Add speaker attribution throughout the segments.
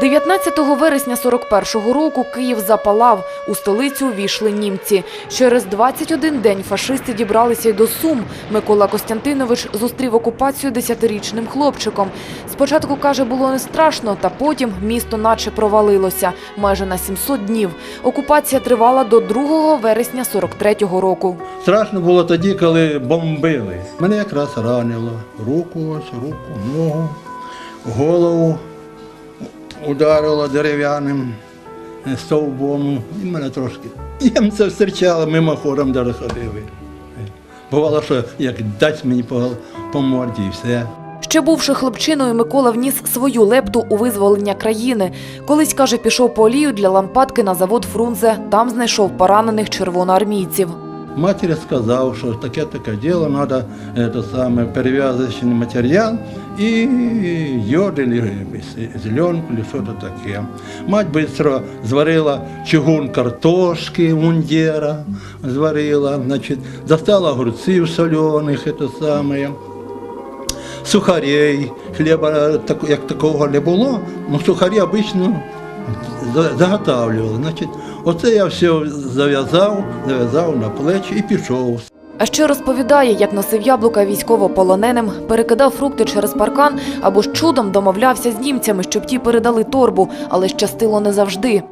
Speaker 1: 19 вересня 41-го року Київ запалав. У столицю увійшли німці. Через 21 день фашисти дібралися й до Сум. Микола Костянтинович зустрів окупацію десятирічним хлопчиком. Спочатку, каже, було не страшно, та потім місто наче провалилося. Майже на 700 днів. Окупація тривала до 2 вересня 43-го року.
Speaker 2: Страшно було тоді, коли бомбили. Мене якраз ранило. Руку ось, руку, ногу, голову ударило дерев'яним стовбом. І мене трошки. Їм це встрічало, мимоходом даже. Бувало, що як дасть мені по, по морді і все.
Speaker 1: Ще бувши хлопчиною, Микола вніс свою лепту у визволення країни. Колись, каже, пішов по олію для лампадки на завод Фрунзе. Там знайшов поранених червоноармійців.
Speaker 2: Матері сказав, що таке таке діло, треба це саме перев'язочний матеріал і йод, зеленку, або щось таке. Мать швидко зварила чугун картошки, мундіра, зварила, значить, достала огурців солених, це саме, сухарей, хліба як такого не було, ну сухарі обично заготавлювали. Значить, оце я все зав'язав, зав'язав на плечі і пішов.
Speaker 1: А ще розповідає, як носив яблука військовополоненим, перекидав фрукти через паркан або ж чудом домовлявся з німцями, щоб ті передали торбу, але щастило не завжди.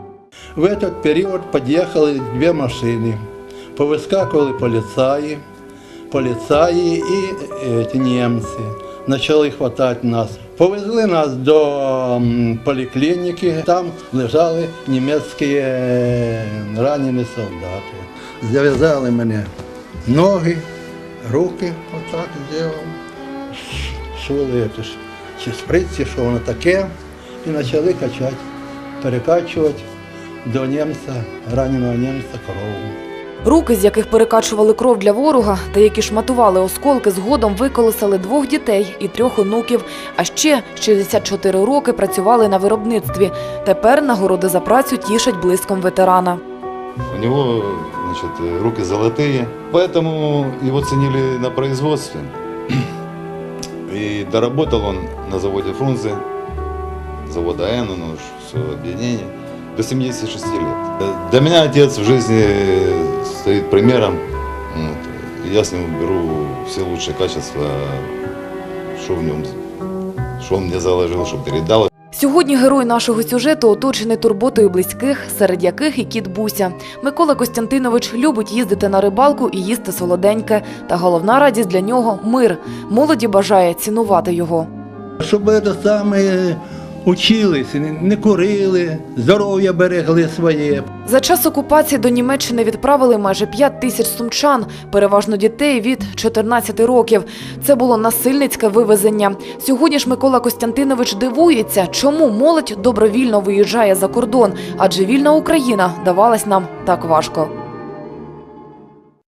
Speaker 2: В этот період під'їхали дві машини. Повискакували поліцаї, поліцаї і е, ті німці. Почали хватати нас. Повезли нас до поліклініки, там лежали німецькі е, ранені солдати. Зав'язали мене ноги, руки, отак зробили. Шули чи шприці, що воно таке, і почали качати, перекачувати до німця, раненого німця корову.
Speaker 1: Руки, з яких перекачували кров для ворога, та які шматували осколки, згодом виколесали двох дітей і трьох онуків. А ще 64 роки працювали на виробництві. Тепер нагороди за працю тішать блиском ветерана.
Speaker 3: У него значит, э, руки золотые, поэтому его ценили на производстве. И доработал он на заводе Фрунзе, завода Н, ну, все объединение, до 76 лет. Э, Для меня отец в жизни стоит примером. Вот, я с него беру все лучшие качества, что в нем, что он мне заложил, что передал.
Speaker 1: Сьогодні герой нашого сюжету оточений турботою близьких, серед яких і кіт Буся. Микола Костянтинович любить їздити на рибалку і їсти солоденьке. Та головна радість для нього мир. Молоді бажає цінувати його.
Speaker 2: Щоб це саме училися, не- не курили, здоров'я берегли своє.
Speaker 1: За час окупації до Німеччини відправили майже 5 тисяч сумчан, переважно дітей від 14 років. Це було насильницьке вивезення. Сьогодні ж Микола Костянтинович дивується, чому молодь добровільно виїжджає за кордон, адже вільна Україна давалась нам так важко.